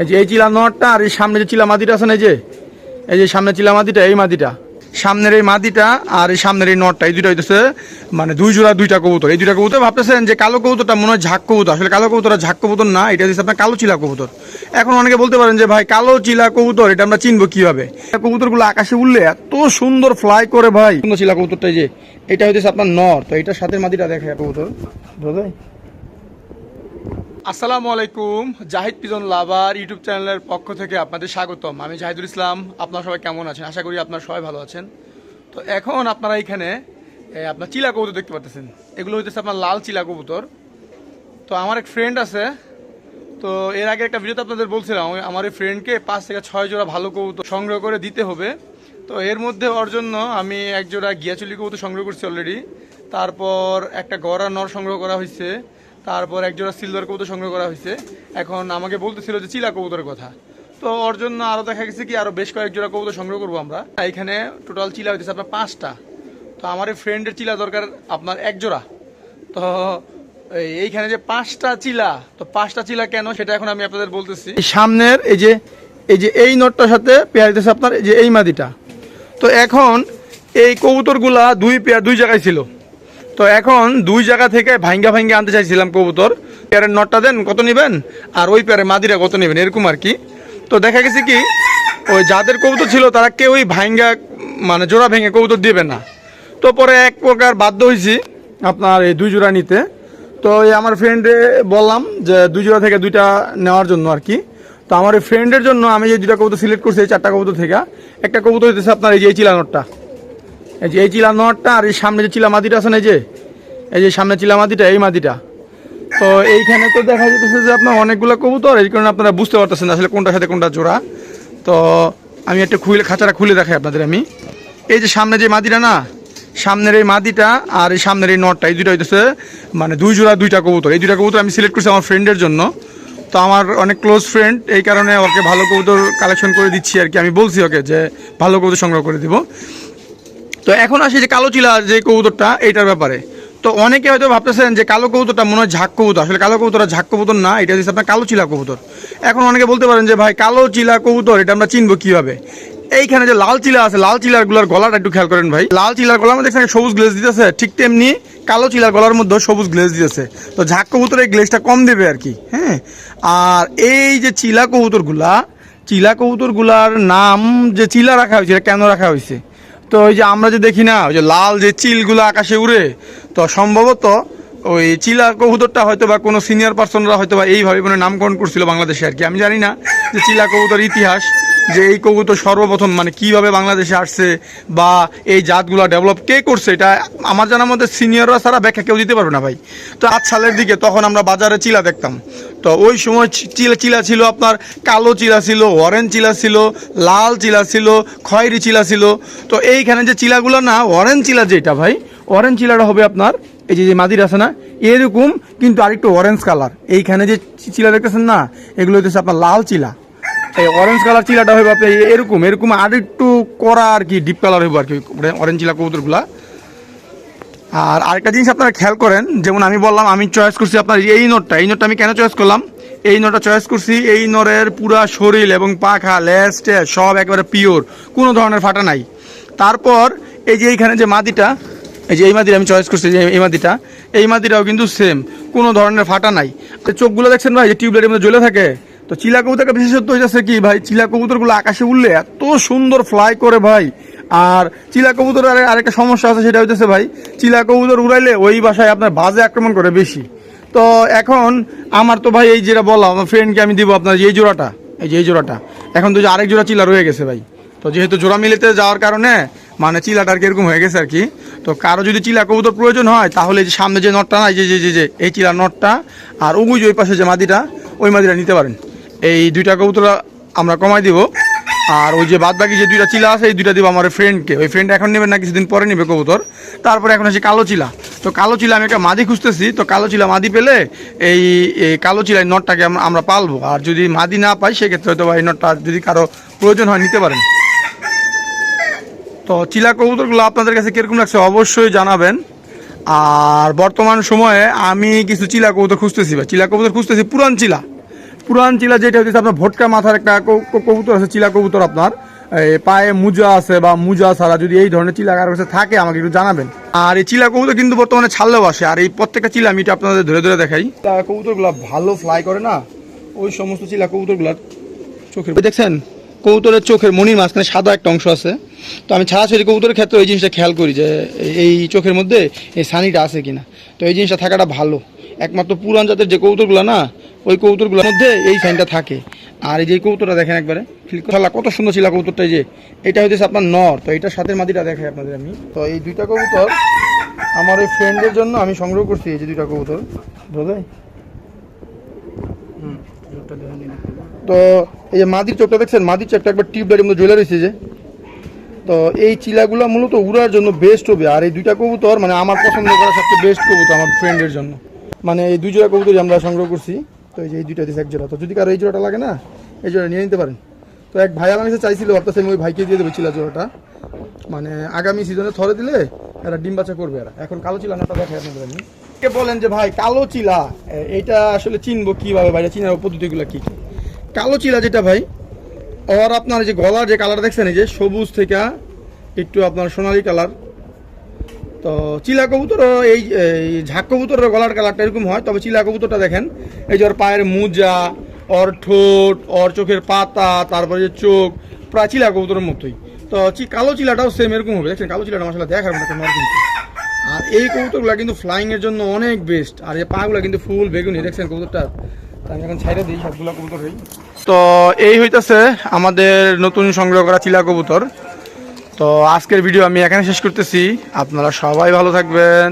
এই যে, এই চিলা নটটা আর এই সামনে যে চিলা মাদিটা আছে না, এই যে এই যে সামনে চিলা মাদিটা এই মাদিটা সামনের এই মাদিটা আর এই সামনের এই নটটা, এই দুইটা হইতেছে মানে দুই জোড়া দুইটা কবুতর। এই দুইটা কবুতর ভাবতেছেন যে কালো কবুতরটা মনে হয় ঝাক কবুতর। আসলে কালো কবুতরটা ঝাক কবুতর না, এটা হচ্ছে আপনার কালো চিলা কবুতর। এখন অনেকে বলতে পারেন যে, ভাই, কালো চিলা কবুতর, এটা আমরা চিনবো কীভাবে? কবুতরগুলো আকাশে উঠলে এত সুন্দর ফ্লাই করে ভাই। সুন্দর চিলা কবুতরটা যে, এটা হইতেছে আপনার নর। তো এটার সাথে মাদিটা দেখে কবুতর। বুঝা যায় আসসালামু আলাইকুম, জাহিদ পিজন লাভার ইউটিউব চ্যানেলের পক্ষ থেকে আপনাদের স্বাগতম। আমি জাহিদুল ইসলাম, আপনারা সবাই কেমন আছেন? আশা করি আপনারা সবাই ভালো আছেন। তো এখন আপনারা এখানে আপনার চিলা কবুতর দেখতে পাচ্ছেন এগুলো হইতেছে আপনার লাল চিলা কবুতর। তো আমার এক ফ্রেন্ড আছে, তো এর আগে একটা ভিডিওতে আপনাদের বলছিলাম আমার এই ফ্রেন্ডকে পাঁচ থেকে ছয় জোড়া ভালো কবুতর সংগ্রহ করে দিতে হবে। তো এর মধ্যে ওর জন্য আমি এক জোড়া গিয়াচুলি কবুতর সংগ্রহ করছি অলরেডি তারপর একটা গড়া নর সংগ্রহ করা হয়েছে তারপর এক জোড়া সিলভার কবুতর সংগ্রহ করা হয়েছে। এখন আমাকে বলতেছিল যে চিলা কবুতরের কথা। তো ওর জন্য আরও দেখা গেছে কি আরও বেশ কয়েক জোড়া কবুতর সংগ্রহ করব আমরা। এখানে টোটাল চিলা হইতেছে আপনার পাঁচটা। তো আমার এই ফ্রেন্ডের চিলা দরকার আপনার এক জোড়া তো এই- এইখানে যে পাঁচটা চিলা, তো পাঁচটা চিলা কেন সেটা এখন আমি আপনাদের বলতেছি। সামনের এই যে এই যে এই নটটার সাথে পেয়ার দিতেছে আপনার এই যে এই মাদিটা। তো এখন এই কবুতরগুলা দুই পেয়ার দুই জায়গায় ছিল। তো এখন দুই জায়গা থেকে ভাঙ্গা ভাঙ্গা আনতে চাইছিলাম কবুতর। প্যারের নটটা দেন, কত নেবেন? আর ওই পেয়ারের মাদিরা কত নেবেন? এরকম আর কি। তো দেখা গেছে কি, ওই যাদের কবুতর ছিল তারা কেউই ভাঙ্গা মানে জোড়া ভেঙে কবুতর দিবে না। তো পরে এক প্রকার বাধ্য হয়েছি আপনার এই দুই জোড়া নিতে। তো এই আমার ফ্রেন্ডে বললাম যে দুই জোড়া থেকে দুইটা নেওয়ার জন্য আর কি। তো আমার এই ফ্রেন্ডের জন্য আমি যে দুটা কবুতর সিলেক্ট করছি, এই চারটা কবুতর থেকে, একটা কবুতর হইতেছে আপনার এই যে এই চিলা নটটা। এই যে, এই চিলা নটটা আর এই সামনে যে চিলা মাদিটা আছে না এই যে এই যে সামনে চিলা মাদিটা এই মাদিটা তো এইখানে তো দেখা যেতেছে যে আপনার অনেকগুলো কবুতর, এই কারণে আপনারা বুঝতে পারতেছেন আসলে কোনটার সাথে কোনটা জোড়া। তো আমি একটা খুলে খাঁচাটা খুলে দেখাই আপনাদের আমি। এই যে সামনে যে মাদিটা না, সামনের এই মাদিটা আর এই সামনের এই নটটা, এই দুইটা হইতেছে মানে দুই জোড়া, দুইটা কবুতর। এই দুইটা কবুতর আমি সিলেক্ট করছি আমার ফ্রেন্ডের জন্য। তো আমার অনেক ক্লোজ ফ্রেন্ড এই কারণে ওকে ভালো কবুতর কালেকশন করে দিচ্ছি আর কি। আমি বলছি ওকে যে ভালো কবুতর সংগ্রহ করে দিব। তো এখন আসি যে কালো চিলা, যে কবুতরটা, এইটার ব্যাপারে। তো অনেকে হয়তো ভাবতেছেন যে কালো কবুতরটা মনে হয় ঝাক কবুতর। আসলে কালো কবুতরটা ঝাক কবুতর না, এটা হচ্ছে আপনার কালো চিলা কবুতর। এখন অনেকে বলতে পারেন যে, ভাই, কালো চিলা কবুতর, এটা আমরা চিনবো কীভাবে? এইখানে যে লাল চিলা আছে, লাল চিলারগুলার গলাটা একটু খেয়াল করেন ভাই। লাল চিলার গলার মধ্যে দেখছেন সবুজ গ্লেজ দিতেছে, ঠিক তেমনি কালো চিলার গলার মধ্যে সবুজ গ্লেজ দিতেছে। তো ঝাক কবুতর এই গ্লেজটা কম দেবে আর কি হ্যাঁ? আর এই যে চিলা কবুতরগুলা, চিলা কবুতরগুলার নাম যে চিলা রাখা হয়েছে, এটা কেন রাখা হয়েছে? তো ওই যে আমরা যে দেখি না, ওই যে লাল যে চিলগুলো আকাশে উড়ে, তো সম্ভবত ওই চিলা কবুতরটা হয়তো বা কোনো সিনিয়র পার্সনরা হয়তো বা এইভাবে মানে নামকরণ করছিল বাংলাদেশে আর কি। আমি জানি না যে চিলা কবুতর ইতিহাস যে এই কবুতর সর্বপ্রথম মানে কীভাবে বাংলাদেশে আসছে বা এই জাতগুলো ডেভেলপ কে করছে, এটা আমার জানার মধ্যে সিনিয়ররা ছাড়া ব্যাখ্যা কেউ দিতে পারবে না ভাই। তো আট সালের দিকে তখন আমরা বাজারে চিলা দেখতাম। তো ওই সময় চিলা চিলা ছিল আপনার কালো চিলা ছিল অরেঞ্জ চিলা ছিল, লাল চিলা ছিল, খয়েরি চিলা ছিল। তো এইখানে যে চিলাগুলো না অরেঞ্জ চিলা যেটা ভাই অরেঞ্জ চিলাটা হবে আপনার, এই যে যে মাদির আছে না, এরকম কিন্তু আরেকটু অরেঞ্জ কালার এইখানে যে চিলা দেখতেছেন না, এগুলো হচ্ছে আপনার লাল চিলা। এই অরেঞ্জ কালার চিলাটা হইব আপনি এরকম এরকম আর একটু করা আর কি ডিপ কালার হইব আর কি অরেঞ্জ চিলা কবুতরগুলা। আর আরেকটা জিনিস আপনারা খেয়াল করেন, যেমন আমি বললাম, আমি চয়েস করছি আপনার এই নোটটা এই নোটটা আমি কেন চয়েস করলাম? এই নোটটা চয়েস করছি, এই নরের পুরা শরীর এবং পাখা, লেজ, টেজ, সব একেবারে পিওর কোনো ধরনের ফাটা নাই। তারপর এই যে এইখানে যে মাদিটা, এই যে এই মাদিটা আমি চয়েস করছি, যে এই মাদিটা, এই মাদিটাও কিন্তু সেম কোনো ধরনের ফাটা নাই। চোখগুলো দেখছেন ভাই, যে টিউবলাইটের মধ্যে জ্বলে থাকে? তো চিলা কবুতরটা বিশেষত্ব হয়েছে কি ভাই? চিলা কবুতরগুলো আকাশে উঠলে এত সুন্দর ফ্লাই করে ভাই। আর চিলা কবুতরের আরে- আরেকটা সমস্যা আছে, সেটা হইতেছে ভাই চিলা কবুতর উড়াইলে ওই বাসায় আপনার বাজে আক্রমণ করে বেশি। তো এখন আমার তো ভাই এই যেটা বললাম, আমার ফ্রেন্ডকে আমি দিব আপনার এই জোড়াটা, এই যে এই জোড়াটা। এখন তো আরেক জোড়া চিলা রয়ে গেছে ভাই। তো যেহেতু জোড়া মিলেতে যাওয়ার কারণে মানে চিলাটা আর কি এরকম হয়ে গেছে আর কি, তো কারও যদি চিলা কবুতর প্রয়োজন হয়, তাহলে এই যে সামনে যে নটটা না যে যে- যে, এই চিলা নটটা, আর উগুজ ওই পাশে যে মাদিটা, ওই মাদিটা নিতে পারেন। এই দুইটা কবুতর আমরা কমাই দিব। আর ওই যে বাদ বাকি যে দুইটা চিলা আছে, এই দুইটা দিব আমার ফ্রেন্ডকে ওই ফ্রেন্ড এখন নেবেন না, কিছুদিন পরে নেবে কবুতর। তারপরে এখন আছে কালো চিলা। তো কালো চিলা আমি একটা মাদি খুঁজতেছি, তো কালো চিলা মাদি পেলে এই কালো চিলা এই নটটাকে আমরা- পালবো। আর যদি মাদি না পাই, সেক্ষেত্রে হয়তো এই নটটা যদি কারও প্রয়োজন হয়, নিতে পারেন। তো চিলা কবুতরগুলো আপনাদের কাছে কীরকম লাগছে অবশ্যই জানাবেন। আর বর্তমান সময়ে আমি কিছু চিলা কবুতর খুঁজতেছি বা চিলা কবুতর খুঁজতেছি, পুরান চিলা। পুরান চিলা যেটা হচ্ছে আপনার ভোটকা মাথার একটা কবুতর আছে, চিলা কবুতর আপনার। পায়ে মুজা আছে বা মুজা ছাড়া যদি এই ধরনের চিলা কারোর কাছে থাকে, আমাকে একটু জানাবেন। আর এই চিলা কবুতর কিন্তু বর্তমানে ছাড়লেও আসে। আর এই প্রত্যেকটা চিলা আমি এটা আপনাদের ধরে ধরে দেখাই। কবুতরগুলো ভালো ফ্লাই করে না, ওই সমস্ত চিলা কবুতরগুলো চোখের দেখছেন? কবুতরের চোখের মনির মাঝখানে সাদা একটা অংশ আছে। তো আমি ছাড়াছড়ি কবুতরের ক্ষেত্রে এই জিনিসটা খেয়াল করি যে এই চোখের মধ্যে এই সানিটা আছে কিনা। তো এই জিনিসটা থাকাটা ভালো। একমাত্র পুরান জাতের যে কবুতরগুলো না ওই কবুতরগুলোর মধ্যে এই সাইনটা থাকে। আর এই যে কবুতরটা দেখেন একবারে খেলা কত সুন্দর ছিল কবুতরটা যে। এটা হইতেছে আপনার নর। তো এটার সাথে মাদিটা দেখাই আপনাদের আমি। তো এই দুইটা কবুতর আমার ওই ফ্রেন্ডের জন্য আমি সংগ্রহ করছি এই যে দুইটা কবুতর। বোঝাই তো এই যে মাদির চোখটা দেখছেন? মাদির চোখটা একবার টিউব লাইটের মধ্যে জ্বলে রয়েছে যে। তো এই চিলাগুলো মূলত উড়ার জন্য বেস্ট হবে। আর এই দুইটা কবুতর মানে আমার পছন্দ করা সবচেয়ে বেস্ট কবুতর আমার ফ্রেন্ডের জন্য। মানে এই দুই জোড়া কবুতরই আমরা সংগ্রহ করছি। তো এই যে এই দুইটা দিচ্ছে এক জোড়া। তো যদি কারও এই জোড়াটা লাগে না, এই জোড়া নিয়ে নিতে পারেন। তো এক ভাই আমার কাছে চাইছিল, ভাবতেছে আমি ওই ভাইকে দিয়ে দেবো চিলা জোড়াটা। মানে আগামী সিজনে থরে দিলে এরা ডিম বাচ্চা করবে এরা। এখন কালো চিলা নাটা দেখে আপনাদের আমি। কে বলেন যে ভাই, কালো চিলা, এ- এইটা আসলে চিনবো কীভাবে ভাই চিনার পদ্ধতিগুলো কী কী? কালো চিলা যেটা ভাই, ওর আপনার যে গলার যে কালার দেখছেন, এই যে সবুজ থেকে একটু আপনার সোনালি কালার তো চিলা কবুতর এই ঝাঁক কবুতরের গলার কালারটা এরকম হয়, তবে চিলা কবুতরটা দেখেন, এই যে ওর পায়ের মোজা, ওর ঠোঁট, ওর চোখের পাতা, তারপরে যে চোখ, প্রায় চিলা কবুতরের মতোই। তো কালো চিলাটাও সেম এরকম হবে, দেখছেন? কালো চিলাটা মশলা দেখার মতো কিন্তু। আর এই কবুতরগুলো কিন্তু ফ্লাইংয়ের জন্য অনেক বেস্ট আর এই পাগুলো কিন্তু ফুল বেগুনি, দেখছেন কবুতরটা? আমি এখন ছাইড়ে দিই, সবগুলো কবুতর তো এই হইতাছে আমাদের নতুন সংগ্রহ করা চিলা কবুতর। তো আজকের ভিডিও আমি এখানে শেষ করতেছি। আপনারা সবাই ভালো থাকবেন।